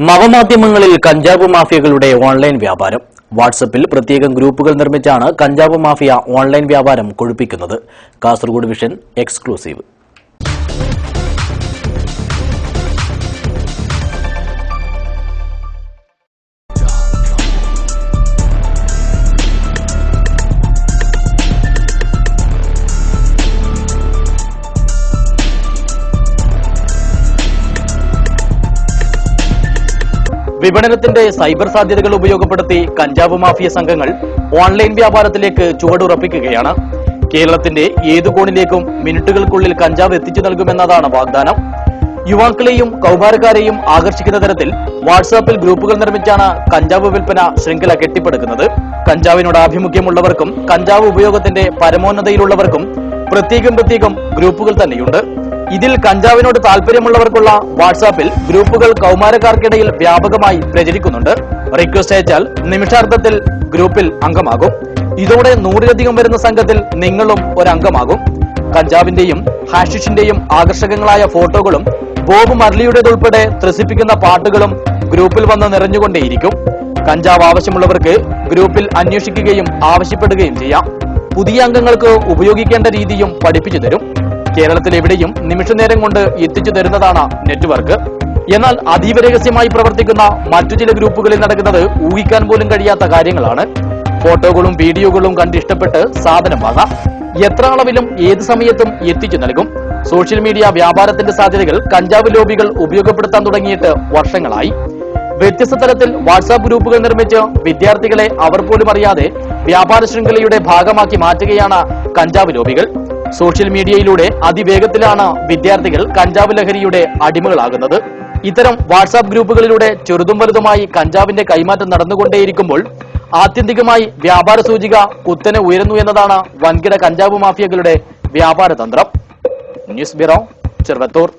നവമാധ്യമങ്ങളിൽ കഞ്ചാവ് മാഫിയകളുടെ ഓൺലൈൻ വ്യാപാരം. വാട്സപ്പിൽ പ്രത്യേകം ഗ്രൂപ്പുകൾ നിർമ്മിച്ചാണ് കഞ്ചാവ് മാഫിയ ഓൺലൈൻ വ്യാപാരം കൊഴുപ്പിക്കുന്നത്. Kasaragod vision exclusive. വിപണനത്തിന്റെ സൈബർ സാധ്യതകൾ ഉപയോഗപ്പെടുത്തി കഞ്ചാവ് മാഫിയ സംഘങ്ങൾ ഓൺലൈൻ വ്യാപാരത്തിലേക്ക് ചുവടുറപ്പിക്കുകയാണ്. കേരളത്തിന്റെ ഏതു കോണിലേക്കും മിനിറ്റുകൾക്കുള്ളിൽ കഞ്ചാവ് എത്തിച്ചു നൽകുമെന്നതാണ് വാഗ്ദാനം. യുവാക്കളെയും കൗമാരക്കാരെയും ആകർഷിക്കുന്ന തരത്തിൽ വാട്സാപ്പിൽ ഗ്രൂപ്പുകൾ നിർമ്മിച്ചാണ് കഞ്ചാവ് വിൽപ്പന ശൃംഖല കെട്ടിപ്പടുക്കുന്നത്. കഞ്ചാവിനോട് ആഭിമുഖ്യമുള്ളവർക്കും കഞ്ചാവ് ഉപയോഗത്തിന്റെ പരമോന്നതയിലുള്ളവർക്കും പ്രത്യേകം പ്രത്യേകം ഗ്രൂപ്പുകൾ തന്നെയുണ്ട്. ഇതിൽ കഞ്ചാവിനോട് താല്പര്യമുള്ളവർക്കുള്ള വാട്സാപ്പിൽ ഗ്രൂപ്പുകൾ കൗമാരക്കാർക്കിടയിൽ വ്യാപകമായി പ്രചരിക്കുന്നുണ്ട്. റിക്വസ്റ്റ് അയച്ചാൽ നിമിഷാർത്ഥത്തിൽ ഗ്രൂപ്പിൽ അംഗമാകും. ഇതോടെ നൂറിലധികം വരുന്ന സംഘത്തിൽ നിങ്ങളും ഒരംഗമാകും. കഞ്ചാവിന്റെയും ഹാഷിഷിന്റെയും ആകർഷകങ്ങളായ ഫോട്ടോകളും ബോബ് മർലിയുടേതുൾപ്പെടെ ത്രസിപ്പിക്കുന്ന പാട്ടുകളും ഗ്രൂപ്പിൽ വന്ന് നിറഞ്ഞുകൊണ്ടേയിരിക്കും. കഞ്ചാവ് ആവശ്യമുള്ളവർക്ക് ഗ്രൂപ്പിൽ അന്വേഷിക്കുകയും ആവശ്യപ്പെടുകയും ചെയ്യാം. പുതിയ അംഗങ്ങൾക്ക് ഉപയോഗിക്കേണ്ട രീതിയും പഠിപ്പിച്ചു തരും. കേരളത്തിൽ എവിടെയും നിമിഷനേരം കൊണ്ട് എത്തിച്ചു തരുന്നതാണ് നെറ്റ്വർക്ക്. എന്നാൽ അതീവ രഹസ്യമായി പ്രവർത്തിക്കുന്ന മറ്റു ചില ഗ്രൂപ്പുകളിൽ നടക്കുന്നത് ഊഹിക്കാൻ പോലും കഴിയാത്ത കാര്യങ്ങളാണ്. ഫോട്ടോകളും വീഡിയോകളും കണ്ട് ഇഷ്ടപ്പെട്ട് സാധനം വാങ്ങാം. എത്ര അളവിലും ഏത് സമയത്തും എത്തിച്ചു നൽകും. സോഷ്യൽ മീഡിയ വ്യാപാരത്തിന്റെ സാധ്യതകൾ കഞ്ചാവ് ലോബികൾ ഉപയോഗപ്പെടുത്താൻ തുടങ്ങിയിട്ട് വർഷങ്ങളായി. വ്യത്യസ്ത തലത്തിൽ വാട്സാപ്പ് ഗ്രൂപ്പുകൾ നിർമ്മിച്ച് വിദ്യാർത്ഥികളെ അവർ പോലും അറിയാതെ വ്യാപാര ശൃംഖലയുടെ ഭാഗമാക്കി മാറ്റുകയാണ് കഞ്ചാവ് ലോബികൾ. സോഷ്യൽ മീഡിയയിലൂടെ അതിവേഗത്തിലാണ് വിദ്യാർത്ഥികൾ കഞ്ചാവ് ലഹരിയുടെ അടിമകളാകുന്നത്. ഇത്തരം വാട്സാപ്പ് ഗ്രൂപ്പുകളിലൂടെ ചെറുതും വലുതുമായി കഞ്ചാവിന്റെ കൈമാറ്റം നടന്നുകൊണ്ടേയിരിക്കുമ്പോൾ ആത്യന്തികമായി വ്യാപാര സൂചിക കുത്തനെ ഉയരുന്നു എന്നതാണ് വൻകിട കഞ്ചാവ് മാഫിയകളുടെ വ്യാപാര തന്ത്രം. News bureau Cheruvathur.